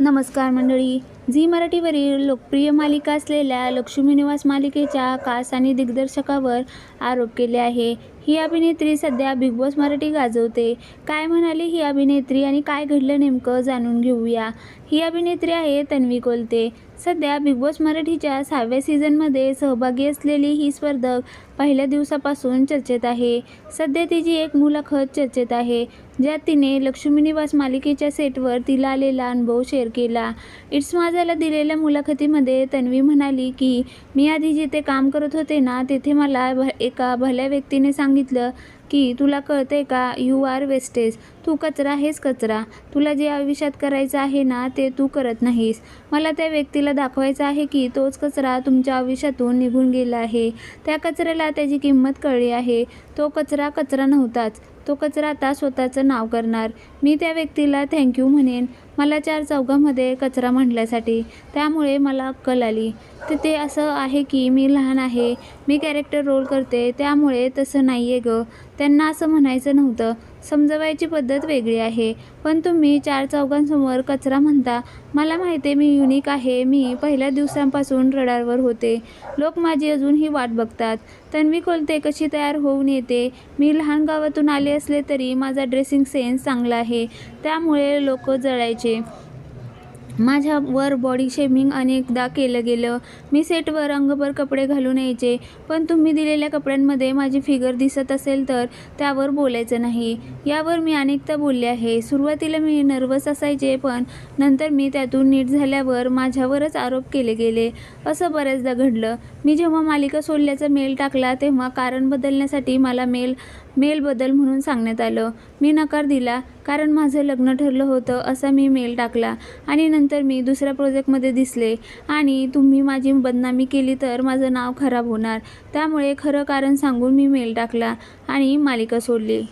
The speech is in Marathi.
नमस्कार मंडळी. झी मराठीवरील लोकप्रिय मालिका असलेल्या लक्ष्मी निवास मालिकेच्या कास आणि दिग्दर्शकावर आरोप केले आहे. ही अभिनेत्री सध्या बिग बॉस मराठी गाजवते. काय म्हणाली ही अभिनेत्री आणि काय घडलं नेमकं जाणून घेऊया. ही अभिनेत्री आहे तन्वी कोलते. सध्या बिग बॉस मराठीच्या सहाव्या सीझनमध्ये सहभागी असलेली ही स्पर्धक पहिल्या दिवसापासून चर्चेत आहे. सध्या तिची एक मुलाखत चर्चेत आहे ज्यात तिने लक्ष्मी निवास मालिकेच्या सेटवर तिला आलेला अनुभव शेअर केला. इट्स माझाला दिलेल्या मुलाखतीमध्ये तन्वी म्हणाली की मी आधी जिथे काम करत होते ना तेथे मला भ एका भल्या व्यक्तीने सांगितलं की तुला कळतंय का? यू आर वेस्टेज तू कचरा आहेस कचरा. तुला जे आयुष्यात करायचं आहे ना ते तू करत नाहीस. मला त्या व्यक्तीला दाखवायचं आहे की तोच कचरा तुमच्या आयुष्यातून निघून गेला आहे. त्या कचऱ्याला त्याची किंमत कळली आहे. तो कचरा कचरा नव्हताच. तो कचरा आता स्वतःचं नाव करणार. मी त्या व्यक्तीला थँक्यू म्हणेन. मला चार चौघामध्ये कचरा म्हटल्यासाठी. त्यामुळे मला अक्कल आली. तर ते असं आहे की मी लहान आहे. मी कॅरेक्टर रोल करते. त्यामुळे तसं नाही आहे गं. त्यांना असं म्हणायचं नव्हतं. समजवायची पद्धत वेगळी आहे. पण तुम्ही चार चौघांसमोर कचरा म्हणता. मला माहिती आहे मी युनिक आहे. मी पहिल्या दिवसांपासून रडारवर होते. लोक माझी अजूनही वाट बघतात. तन्वी कोलते कशी तयार होऊन येते? मी लहान गावातून आले असले तरी माझा ड्रेसिंग सेन्स चांगला आहे. आहे. त्यामुळे लोक जळायचे. माझ्यावर बॉडी शेमिंग अनेकदा केलं गेलं. मी सेटवर अंगभर कपडे घालून यायचे. पण तुम्ही दिलेल्या कपड्यांमध्ये माझी फिगर दिसत असेल तर त्यावर बोलायचं नाही. यावर मी अनेकदा बोलले आहे. सुरुवातीला मी नर्वस असायचे पण नंतर मी त्यातून नीट झाल्यावर माझ्यावरच आरोप केले गेले. असं बऱ्याचदा घडलं. मी जेव्हा मालिका सोडल्याचा मेल टाकला तेव्हा कारण बदलण्यासाठी मला मेल मेल बदल म्हणून सांगण्यात आलं. मी नकार दिला कारण माझं लग्न ठरलं होतं असा मी मेल टाकला आणि नंतर मी दुसऱ्या प्रोजेक्टमध्ये दिसले. आणि तुम्ही माझी बदनामी केली तर माझं नाव खराब होणार. त्यामुळे खरं कारण सांगून मी मेल टाकला आणि मालिका सोडली.